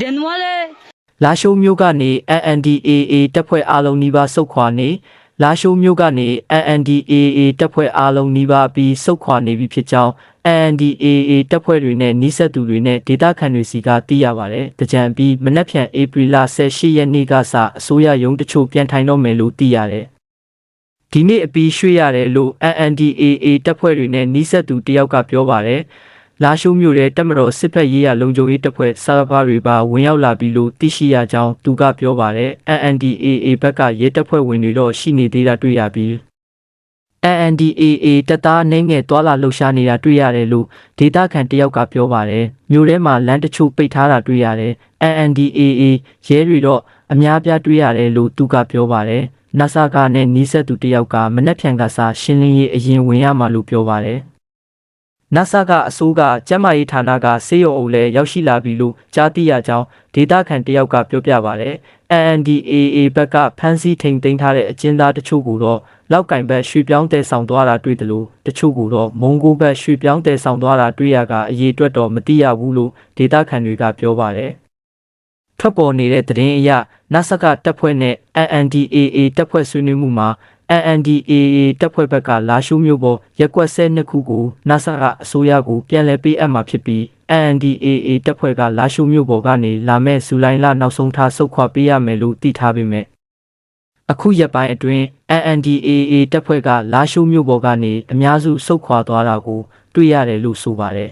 ဒန်ဝါလေလာရှိုးမျိုးကနေ NNDAA တပ်ဖွဲ့အားလုံးနှိပါဆုတ်ခွာနေလာရှိုးမျိုးကနေ NNDAA တပ်ဖွဲ့အားလုံးနှိပါပြီးဆုတ်ခွာနေပြီဖြစ်ကြောင်း NDAA တပ်ဖွဲ့တွေနဲ့နှိစက်သူတွေနဲ့ဒေသခံတွေစီကသိရပါတယ်။တကြံပြီးမနက်ဖြန်ဧပြီလ18ရက်နေ့ကစအစိုးရရုံးတချို့ပြန်ထိုင်တော့မယ်လို့သိရတယ်။ဒီနေ့အပြီးရွှေ့ရတယ်လို့ NNDAA တပ်ဖွဲ့တွေနဲ့နှိစက်သူတယောက်ကပြောပါတယ်။ လာရှုမျိုးတဲ့တက်မတော်စစ်ဖက်ရေးရလုံခြုံရေးတပ်ဖွဲ့စာဖားတွေပါဝင်ရောက်လာပြီလို့သိရှိရကြောင်းသူကပြောပါတယ် NNDAA ဘက်ကရဲတပ်ဖွဲ့ဝင်တွေတော့ရှိနေသေးတာတွေ့ရပြီး NNDAA တပ်သားအနေငယ်တွာလာလှုပ်ရှားနေတာတွေ့ရတယ်လို့ဒေတာခန်တယောက်ကပြောပါတယ်မျိုးထဲမှာလမ်းတချို့ပိတ်ထားတာတွေ့ရတယ် NNDAA ရဲတွေတော့အများပြားတွေ့ရတယ်လို့သူကပြောပါတယ်နဆာကနဲ့နီးစက်သူတယောက်ကမနှက်ဖြန်ကစားရှင်းလင်းရေးအရင်ဝင်ရမှာလို့ပြောပါတယ် နဆာကအစိုးကကျမ်းမာရေးဌာနကစေယုံအုပ်လဲရောက်ရှိလာပြီလို့ကြားသိရကြောင်းဒေတာခန်တယောက်ကပြောပြပါဗျ။ NNDAA ဘက်ကဖမ်းဆီးထိန်သိမ်းထားတဲ့အကျဉ်းသားတချို့ကိုတော့လောက်ကင်ဘက်ရွှေပြောင်းတဲဆောင်သွားတာတွေ့တယ်လို့တချို့ကိုတော့မုံကိုဘက်ရွှေပြောင်းတဲဆောင်သွားတာတွေ့ရကအရေးအတွက်တော့မသိရဘူးလို့ဒေတာခန်တွေကပြောပါတယ်။ထွက်ပေါ်နေတဲ့သတင်းအရနဆကတပ်ဖွဲ့နဲ့ NNDAA တပ်ဖွဲ့ဆွေးနွေးမှုမှာ NNDAA တပ်ဖွဲ့ဘက်ကလာရှုမျိုးပေါ်ရက်ကွက်ဆဲနှစ်ခုကိုနဆကအစိုးရကိုပြန်လည်ပေးအပ်မှာဖြစ်ပြီး NNDAA တပ်ဖွဲ့ကလာရှုမျိုးပေါ်ကနေလာမဲ့ဇူလိုင်လနောက်ဆုံးထားဆုတ်ခွာပေးရမယ်လို့သိထားပေမဲ့အခုရက်ပိုင်းအတွင်း NNDAA တပ်ဖွဲ့ကလာရှုမျိုးပေါ်ကနေအများစုဆုတ်ခွာသွားတာကို တွေ့ရတယ်လို့ဆိုပါတယ်